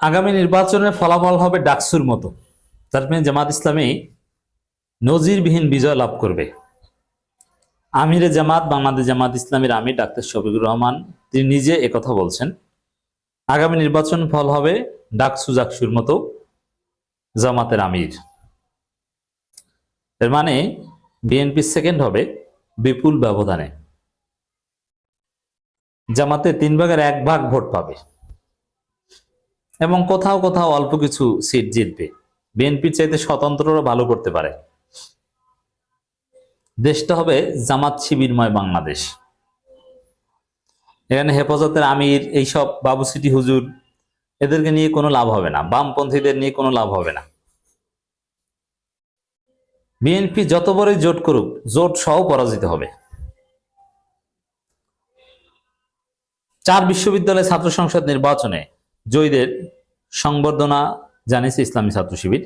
আগামী নির্বাচনের ফলাফল হবে ডাকসুর মতো। তার মানে জামাত ইসলামী নজিরবিহীন বিজয় লাভ করবে। আমিরে জামাত, বাংলাদেশ জামাত ইসলামের আমির ডাক্তার শফিকুর রহমান, তিনি নিজে একথা বলছেন, আগামী নির্বাচন ফল হবে ডাকসু জাকসুর মতো জামাতের আমির। এর মানে বিএনপি সেকেন্ড হবে বিপুল ব্যবধানে। জামাতে তিন ভাগের এক ভাগ ভোট পাবে। এবং কোথাও কোথাও অল্প কিছু সিট জিতবে। বিএনপির চাইতে স্বতন্ত্ররা ভালো করতে পারে। দেশটা হবে জামাত শিবিরময় বাংলাদেশ। এখানে হেফাজতের আমির, এইসব বাবু সিটি হুজুর, এদেরকে নিয়ে কোনো লাভ হবে না। বামপন্থীদের নিয়ে কোনো লাভ হবে না। বিএনপি যত বড়ই জোট করুক, জোট সহ পরাজিত হবে। চার বিশ্ববিদ্যালয় ছাত্র সংসদ নির্বাচনে জয়ীদের সংবর্ধনা জানিয়েছে ইসলামী ছাত্র শিবির।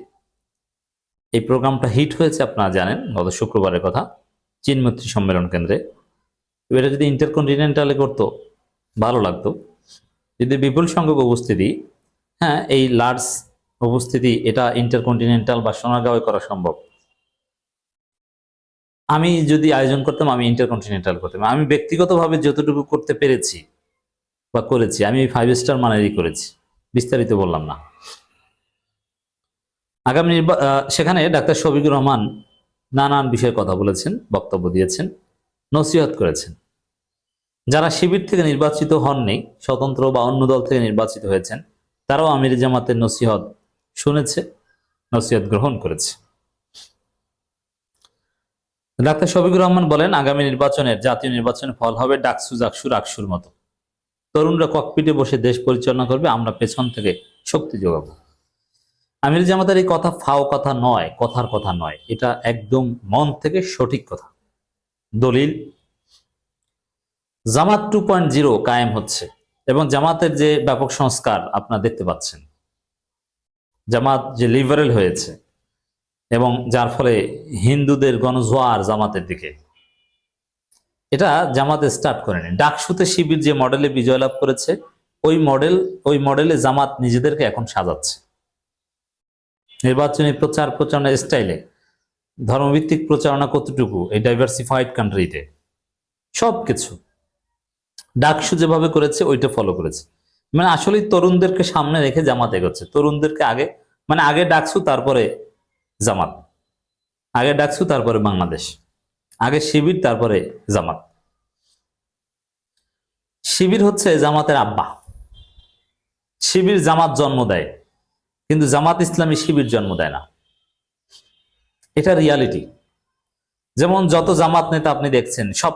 এই প্রোগ্রামটা হিট হয়েছে, আপনারা জানেন, গত শুক্রবারের কথা চীনমৈত্রী সম্মেলন কেন্দ্রে। এটা যদি ইন্টারকন্টিনেন্টালে করতো, ভালো লাগতো। যদি বিপুল সংখ্যক উপস্থিতি হ্যাঁ এই লার্জ উপস্থিতি, এটা ইন্টারকন্টিনেন্টাল বা সোনারগাঁওয়ে করা সম্ভব। আমি যদি আয়োজন করতাম, আমি ইন্টারকন্টিনেন্টাল করতাম। আমি ব্যক্তিগতভাবে যতটুকু করতে পেরেছি বা করেছি। আমি ফাইভ স্টার মানেরই করেছি। বিস্তারিত বললাম না। আগামী সেখানে ডাক্তার শফিকুর রহমান নানান বিষয়ে কথা বলেছেন, বক্তব্য দিয়েছেন, নসিহত করেছেন। যারা শিবির থেকে নির্বাচিত হননি, স্বতন্ত্র বা অন্য দল থেকে নির্বাচিত হয়েছেন, তারাও আমির জামাতের নসিহত শুনেছে, নসিহত গ্রহণ করেছে। ডাক্তার শফিকুর রহমান বলেন, আগামী নির্বাচনের জাতীয় নির্বাচনের ফল হবে ডাকসু জাকসু রাকসুর মতো। তরুণরা ককপিটে বসে দেশ পরিচালনা করবে, আমরা পেছন থেকে শক্তি যোগাবো। আমির জামাতের এই কথা ফাও কথা নয়, কথার কথা নয়। এটা একদম মন থেকে সঠিক কথা। দলিল, জামাত টু পয়েন্ট জিরো কায়েম হচ্ছে এবং জামাতের যে ব্যাপক সংস্কার আপনারা দেখতে পাচ্ছেন। জামাত যে লিবারেল হয়েছে এবং যার ফলে হিন্দুদের গণজোয়ার জামাতের দিকে এটা জামাতে স্টার্ট করেনি ডাকসুতে শিবির যে মডেলে বিজয় লাভ করেছে, ওই মডেল ওই মডেলে জামাত নিজেদেরকে এখন সাজাচ্ছে। নির্বাচনী প্রচার প্রচারণা স্টাইলে ধর্মভিত্তিক প্রচারণা কতটুকু, এই ডাইভার্সিফাইড কান্ট্রিতে সব কিছু ডাকসু যেভাবে করেছে, ওইটা ফলো করেছে। মানে আসলে তরুণদেরকে সামনে রেখে জামাত এগোচ্ছে। তরুণদেরকে আগে মানে আগে ডাকসু, তারপরে জামাত। আগে ডাকসু, তারপরে বাংলাদেশ। আগে শিবির, তারপরে জামাত। শিবির হচ্ছে জামাতের আব্বা। শিবির জামাত জন্ম দেয়, কিন্তু জামাত ইসলামী শিবির জন্ম দেয় না। এটা রিয়ালিটি। যেমন যত জামাত নেতা আপনি দেখছেন, সব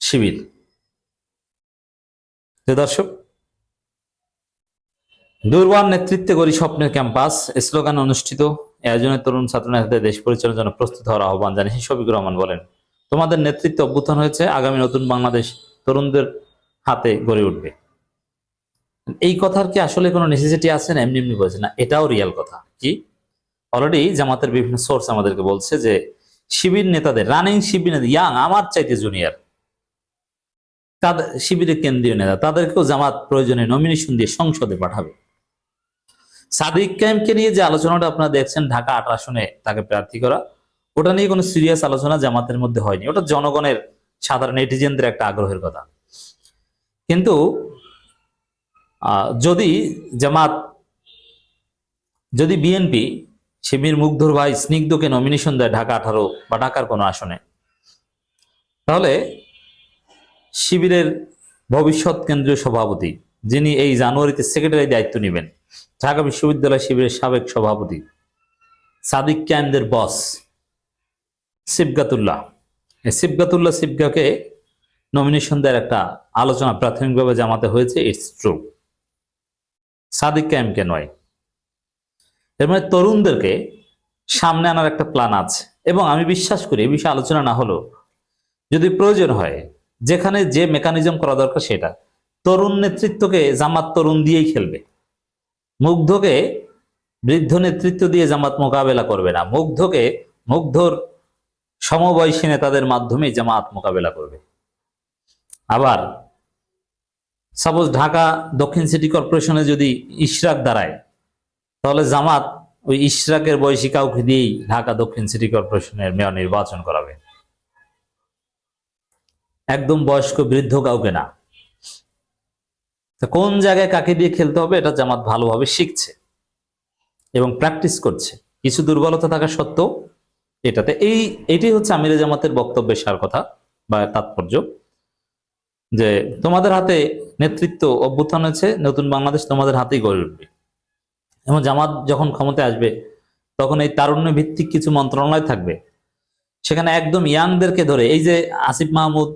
শিবির। দর্শক, দুর্বার নেতৃত্বে গড়ি স্বপ্নের ক্যাম্পাস, স্লোগান অনুষ্ঠিত। আয়োজনে তরুণ ছাত্র নেতাদের দেশ পরিচালনার জন্য প্রস্তুত হওয়ার আহ্বান জানিয়েছেন শফিকুর রহমান বলেন, তোমাদের নেতৃত্বে অভ্যুত্থান হয়েছে, আগামী নতুন বাংলাদেশ তরুণদের হাতে গড়ে উঠবে। এই কথার কি আসলে কোনো নেসেসিটি আছে না এমনি এমনি বলছে? না, এটাও রিয়েল কথা। কি? অলরেডি জামাতের বিভিন্ন সোর্স আমাদেরকে বলছে যে, শিবির নেতাদের রানিং শিবির নেতা ইয়াং আমার চাইতে জুনিয়র তাদের, শিবিরের কেন্দ্রীয় নেতা, তাদেরকেও জামাত প্রয়োজনে নমিনেশন দিয়ে সংসদে পাঠাবে। সাদিক ক্যাম্পকে নিয়ে যে আলোচনাটা আপনারা দেখছেন ঢাকা আট আসনে তাকে প্রার্থী করা, ওটা নিয়ে কোনো সিরিয়াস আলোচনা জামাতের মধ্যে হয়নি। ওটা জনগণের, সাধারণ নেটিজেনদের একটা আগ্রহের কথা। কিন্তু যদি জামাত, যদি বিএনপি, শিবির মুগ্ধর ভাই স্নিগ্ধকে নমিনেশন দেয় ঢাকা আঠারো বা ঢাকার কোনো আসনে, তাহলে শিবিরের ভবিষ্যৎ কেন্দ্রীয় সভাপতি, যিনি এই জানুয়ারিতে সেক্রেটারি দায়িত্ব নেবেন ঢাকা বিশ্ববিদ্যালয় শিবিরের সাবেক সভাপতি সাদিক ক্যামদের বস সিবগাতুল্লাহ। এই সিবগাতুল্লাহ সিবগাকে নমিনেশন দেওয়ার একটা আলোচনা প্রাথমিকভাবে জামাতে হয়েছে ইটস ট্রু সাদিক ক্যামকে নয়। এর মানে তরুণদেরকে সামনে আনার একটা প্ল্যান আছে। এবং আমি বিশ্বাস করি, এই বিষয়ে আলোচনা না হলেও যদি প্রয়োজন হয়, যেখানে যে মেকানিজম করা দরকার সেটা। তরুণ নেতৃত্বকে জামাত তরুণ দিয়েই খেলবে। মুগ্ধকে বৃদ্ধ নেতৃত্ব দিয়ে জামাত মোকাবেলা করবে না। মুগ্ধকে মুগ্ধর সমবয়সী নেতাদের মাধ্যমে জামাত মোকাবেলা করবে। আবার সাপোজ ঢাকা দক্ষিণ সিটি কর্পোরেশনে যদি ইশরাক দাঁড়ায়, তাহলে জামাত ওই ইশরাকের বয়সী কাউকে দিয়েই ঢাকা দক্ষিণ সিটি কর্পোরেশনের মেয়র নির্বাচন করাবে। একদম বয়স্ক বৃদ্ধ কাউকে না। তো কোন জায়গায় কাকে দিয়ে খেলতে হবে এটা জামাত ভালোভাবে শিখছে এবং প্র্যাকটিস করছে। কিছু দুর্বলতা থাকা সত্ত্বেও এটাতে এই এটি হচ্ছে আমিরে জামাতের বক্তব্যের সার কথা বা তাৎপর্য যে তোমাদের হাতে নেতৃত্ব অভ্যুত্থান হয়েছে, নতুন বাংলাদেশ তোমাদের হাতেই গড়ে উঠবে। এবং জামাত যখন ক্ষমতায় আসবে, তখন এই তারুণ্য ভিত্তিক কিছু মন্ত্রণালয় থাকবে। সেখানে একদম ইয়াংদেরকে ধরে, এই যে আসিফ মাহমুদ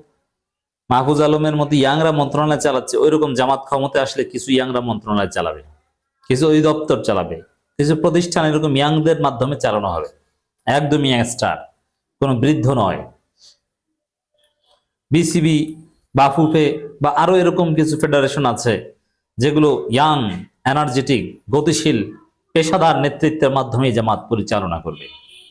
মাহফুজ আলমের মতো ইয়াংরা মন্ত্রণালয় চালাচ্ছে ওই রকম জামাত ক্ষমতায় আসলে কিছু ইয়াংরা মন্ত্রণালয় চালাবে কিছু অধিদপ্তর চালাবে, কিছু প্রতিষ্ঠান এরকম ইয়াংদের মাধ্যমে চালানো হবে। একদম ইয়াংস্টার কোনো বৃদ্ধ নয়। বিসিবি বাফুফে বা আরও এরকম কিছু ফেডারেশন আছে, যেগুলো ইয়াং এনার্জেটিক গতিশীল, পেশাদার নেতৃত্বের মাধ্যমে জামাত পরিচালনা করবে।